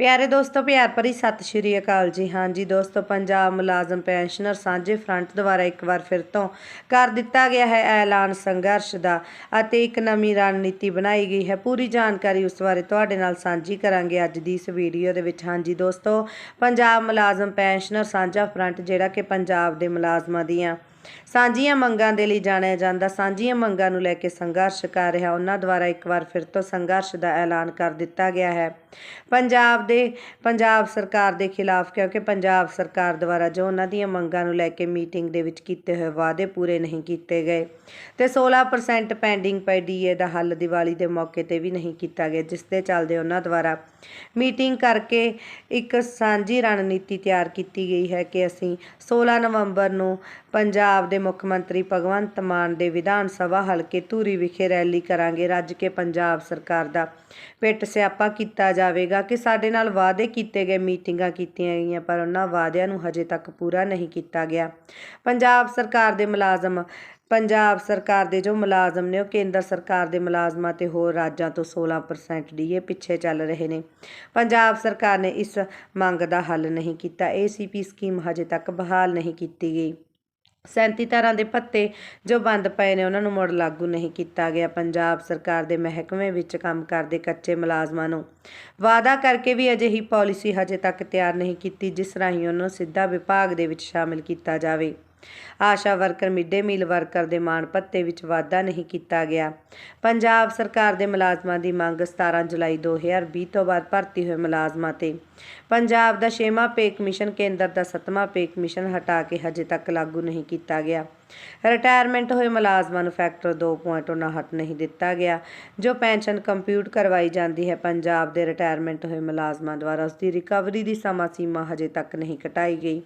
ਪਿਆਰੇ ਦੋਸਤੋ, ਪਿਆਰ ਭਰੀ ਸਤਿ ਸ਼੍ਰੀ ਅਕਾਲ ਜੀ। ਹਾਂ ਜੀ, ਦੋਸਤੋ, ਪੰਜਾਬ ਮੁਲਾਜ਼ਮ ਪੈਨਸ਼ਨਰ ਸਾਂਝੇ ਫਰੰਟ ਦੁਆਰਾ ਇੱਕ ਵਾਰ ਫਿਰ ਤੋਂ ਕਰ ਦਿੱਤਾ ਗਿਆ ਹੈ ਐਲਾਨ ਸੰਘਰਸ਼ ਦਾ ਅਤੇ ਇੱਕ ਨਵੀਂ ਰਣਨੀਤੀ ਬਣਾਈ ਗਈ ਹੈ। ਪੂਰੀ ਜਾਣਕਾਰੀ ਉਸ ਬਾਰੇ ਤੁਹਾਡੇ ਨਾਲ ਸਾਂਝੀ ਕਰਾਂਗੇ ਅੱਜ ਦੀ ਇਸ ਵੀਡੀਓ ਦੇ ਵਿੱਚ। ਹਾਂ ਜੀ, ਦੋਸਤੋ, ਪੰਜਾਬ ਮੁਲਾਜ਼ਮ ਪੈਨਸ਼ਨਰ ਸਾਂਝਾ ਫਰੰਟ ਜਿਹੜਾ ਕਿ ਪੰਜਾਬ ਦੇ ਮੁਲਾਜ਼ਮਾਂ ਦੀਆਂ ਸਾਂਝੀਆਂ ਮੰਗਾਂ ਦੇ ਲਈ ਜਾਣਿਆ ਜਾਂਦਾ। ਸਾਂਝੀਆਂ ਮੰਗਾਂ ਨੂੰ ਲੈ ਕੇ ਸੰਘਰਸ਼ ਕਰ ਰਿਹਾ। ਉਹਨਾਂ ਦੁਆਰਾ ਇੱਕ ਵਾਰ ਫਿਰ ਤੋਂ ਸੰਘਰਸ਼ ਦਾ ਐਲਾਨ ਕਰ ਦਿੱਤਾ ਗਿਆ ਹੈ। ਪੰਜਾਬ ਦੇ, ਪੰਜਾਬ ਸਰਕਾਰ ਦੇ ਖਿਲਾਫ, ਕਿਉਂਕਿ ਪੰਜਾਬ ਸਰਕਾਰ ਦੁਆਰਾ ਜੋ ਉਹਨਾਂ ਦੀਆਂ ਮੰਗਾਂ ਨੂੰ ਲੈ ਕੇ ਮੀਟਿੰਗ ਦੇ ਵਿੱਚ ਕੀਤੇ ਹੋਏ ਵਾਅਦੇ ਪੂਰੇ ਨਹੀਂ ਕੀਤੇ ਗਏ ਤੇ 16% ਪੈਂਡਿੰਗ ਪਈ ਡੀਏ ਦਾ ਹੱਲ ਦੀਵਾਲੀ ਦੇ ਮੌਕੇ ਤੇ ਵੀ ਨਹੀਂ ਕੀਤਾ ਗਿਆ, ਜਿਸ ਦੇ ਚੱਲਦੇ ਉਹਨਾਂ ਦੁਆਰਾ ਮੀਟਿੰਗ ਕਰਕੇ ਇੱਕ ਸਾਂਝੀ ਰਣਨੀਤੀ ਤਿਆਰ ਕੀਤੀ ਗਈ ਹੈ ਕਿ ਅਸੀਂ 16 ਨਵੰਬਰ ਨੂੰ ਪੰਜਾਬ ਪੰਜਾਬ ਦੇ ਮੁੱਖ ਮੰਤਰੀ ਭਗਵੰਤ ਮਾਨ ਦੇ ਵਿਧਾਨ ਸਭਾ ਹਲਕੇ ਧੂਰੀ ਵਿਖੇ ਰੈਲੀ ਕਰਾਂਗੇ। ਰੱਜ ਕੇ ਪੰਜਾਬ ਸਰਕਾਰ ਦਾ ਪਿੱਟ ਸਿਆਪਾ ਕੀਤਾ ਜਾਵੇਗਾ ਕਿ ਸਾਡੇ ਨਾਲ ਵਾਅਦੇ ਕੀਤੇ ਗਏ, ਮੀਟਿੰਗਾਂ ਕੀਤੀਆਂ ਗਈਆਂ, ਪਰ ਉਹਨਾਂ ਵਾਅਦਿਆਂ ਨੂੰ ਹਜੇ ਤੱਕ ਪੂਰਾ ਨਹੀਂ ਕੀਤਾ ਗਿਆ। ਪੰਜਾਬ ਸਰਕਾਰ ਦੇ ਮੁਲਾਜ਼ਮ, ਪੰਜਾਬ ਸਰਕਾਰ ਦੇ ਜੋ ਮੁਲਾਜ਼ਮ ਨੇ ਉਹ ਕੇਂਦਰ ਸਰਕਾਰ ਦੇ ਮੁਲਾਜ਼ਮਾਂ ਤੇ ਹੋਰ ਰਾਜਾਂ ਤੋਂ 16% ਡੀਏ ਪਿੱਛੇ ਚੱਲ ਰਹੇ ਨੇ। ਪੰਜਾਬ ਸਰਕਾਰ ਨੇ ਇਸ ਮੰਗ ਦਾ ਹੱਲ ਨਹੀਂ ਕੀਤਾ। ਏਸੀਪੀ ਸਕੀਮ ਹਜੇ ਤੱਕ ਬਹਾਲ ਨਹੀਂ ਕੀਤੀ ਗਈ। 37 ਤਰ੍ਹਾਂ ਦੇ ਭੱਤੇ ਜੋ ਬੰਦ ਪਏ ਨੇ, ਉਹਨਾਂ ਨੂੰ ਮੁੜ ਲਾਗੂ ਨਹੀਂ ਕੀਤਾ ਗਿਆ। ਪੰਜਾਬ ਸਰਕਾਰ ਦੇ ਮਹਿਕਮੇ ਵਿੱਚ ਕੰਮ ਕਰਦੇ ਕੱਚੇ ਮੁਲਾਜ਼ਮਾਂ ਨੂੰ ਵਾਅਦਾ ਕਰਕੇ ਵੀ ਅਜਿਹੀ ਪਾਲਿਸੀ ਹਜੇ ਤੱਕ ਤਿਆਰ ਨਹੀਂ ਕੀਤੀ, ਜਿਸ ਰਾਹੀਂ ਉਹਨਾਂ ਨੂੰ ਸਿੱਧਾ ਵਿਭਾਗ ਦੇ ਵਿੱਚ ਸ਼ਾਮਿਲ ਕੀਤਾ ਜਾਵੇ। ASHA worker midday meal worker ਦੇ ਮਾਣ ਭੱਤੇ ਵਿੱਚ ਵਾਧਾ ਨਹੀਂ ਕੀਤਾ ਗਿਆ। ਪੰਜਾਬ ਸਰਕਾਰ ਦੇ ਮੁਲਾਜ਼ਮਾਂ ਦੀ ਮੰਗ 17 ਜੁਲਾਈ 2020 ਤੋਂ ਬਾਅਦ ਭਰਤੀ ਹੋਏ ਮੁਲਾਜ਼ਮਾਂ ਤੇ। ਪੰਜਾਬ ਦਾ 6ਵਾਂ ਪੇ ਕਮਿਸ਼ਨ ਕੇਂਦਰ ਦਾ 7ਵਾਂ ਪੇ ਕਮਿਸ਼ਨ ਹਟਾ ਕੇ ਹਜੇ ਤੱਕ ਲਾਗੂ ਨਹੀਂ ਕੀਤਾ ਗਿਆ। ਰਿਟਾਇਰਮੈਂਟ ਹੋਏ ਮੁਲਾਜ਼ਮਾਂ ਨੂੰ ਫੈਕਟਰ 2.59 ਨਹੀਂ ਦਿੱਤਾ ਗਿਆ, ਜੋ ਪੈਨਸ਼ਨ ਕੰਪਿਊਟ ਕਰਵਾਈ ਜਾਂਦੀ ਹੈ। ਪੰਜਾਬ ਦੇ ਰਿਟਾਇਰਮੈਂਟ ਹੋਏ ਮੁਲਾਜ਼ਮਾਂ ਦੁਆਰਾ ਉਸ ਦੀ ਰਿਕਵਰੀ ਦੀ ਸਮਾਂ ਸੀਮਾ ਹਜੇ ਤੱਕ ਨਹੀਂ ਘਟਾਈ ਗਈ।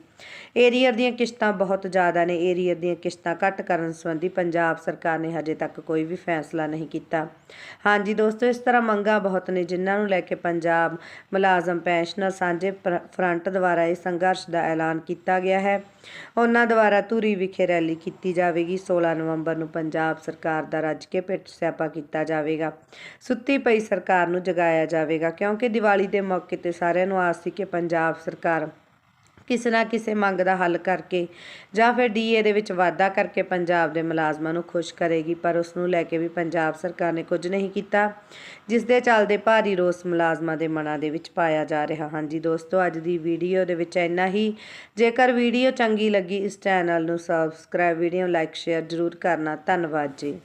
ਏਰੀਅਰ ਦੀਆਂ ਕਿਸ਼ਤਾਂ ਬਹੁਤ ਜ਼ਿਆਦਾ ਨੇ। ਏਰੀਅਰ ਦੀਆਂ ਕਿਸ਼ਤਾਂ ਘੱਟ ਕਰਨ ਸੰਬੰਧੀ ਪੰਜਾਬ ਸਰਕਾਰ ਨੇ ਹਜੇ ਤੱਕ ਕੋਈ ਵੀ ਫੈਸਲਾ ਨਹੀਂ ਕੀਤਾ। ਹਾਂਜੀ ਦੋਸਤੋ, ਇਸ ਤਰ੍ਹਾਂ ਮੰਗਾਂ ਬਹੁਤ ਨੇ, ਜਿਨ੍ਹਾਂ ਨੂੰ ਲੈ ਕੇ ਪੰਜਾਬ ਮੁਲਾਜ਼ਮ ਪੈਨਸ਼ਨਰ ਸਾਂਝੇ ਫਰ- ਫਰੰਟ ਦੁਆਰਾ ਇਹ ਸੰਘਰਸ਼ ਦਾ ਐਲਾਨ ਕੀਤਾ ਗਿਆ ਹੈ। ਉਹਨਾਂ ਦੁਆਰਾ ਧੂਰੀ ਵਿਖੇ ਰੈਲੀ ਕੀਤੀ ਜਾਵੇਗੀ। 16 ਨਵੰਬਰ ਨੂੰ ਪੰਜਾਬ ਸਰਕਾਰ ਦਾ ਰੱਜ ਕੇ ਪਿੱਟ ਸਿਆਪਾ ਕੀਤਾ ਜਾਵੇਗਾ। ਸੁੱਤੀ ਪਈ ਸਰਕਾਰ ਨੂੰ ਜਗਾਇਆ ਜਾਵੇਗਾ, ਕਿਉਂਕਿ ਦੀਵਾਲੀ ਦੇ ਮੌਕੇ ਤੇ ਸਾਰਿਆਂ ਨੂੰ ਆਸ ਸੀ ਕਿ ਪੰਜਾਬ ਸਰਕਾਰ ਕਿਸੇ ਨਾ ਕਿਸੇ ਮੰਗ ਦਾ ਹੱਲ ਕਰਕੇ ਜਾਂ ਫਿਰ ਡੀਏ ਦੇ ਵਿੱਚ ਵਾਧਾ ਕਰਕੇ ਪੰਜਾਬ ਦੇ ਮੁਲਾਜ਼ਮਾਂ ਨੂੰ ਖੁਸ਼ ਕਰੇਗੀ, ਪਰ ਉਸ ਨੂੰ ਲੈ ਕੇ ਵੀ ਪੰਜਾਬ ਸਰਕਾਰ ਨੇ ਕੁਝ ਨਹੀਂ ਕੀਤਾ ਜਿਸ ਦੇ ਚੱਲਦੇ ਭਾਰੀ ਰੋਸ ਮੁਲਾਜ਼ਮਾਂ ਦੇ ਮਨਾਂ ਦੇ ਵਿੱਚ ਪਾਇਆ ਜਾ ਰਿਹਾ। ਹਾਂਜੀ ਦੋਸਤੋ, ਅੱਜ ਦੀ ਵੀਡੀਓ ਦੇ ਵਿੱਚ ਇੰਨਾ ਹੀ। ਜੇਕਰ ਵੀਡੀਓ ਚੰਗੀ ਲੱਗੀ, ਇਸ ਚੈਨਲ ਨੂੰ ਸਬਸਕ੍ਰਾਈਬ ਵੀਡੀਓ ਲਾਈਕ ਸ਼ੇਅਰ ਜ਼ਰੂਰ ਕਰਨਾ। ਧੰਨਵਾਦ ਜੀ।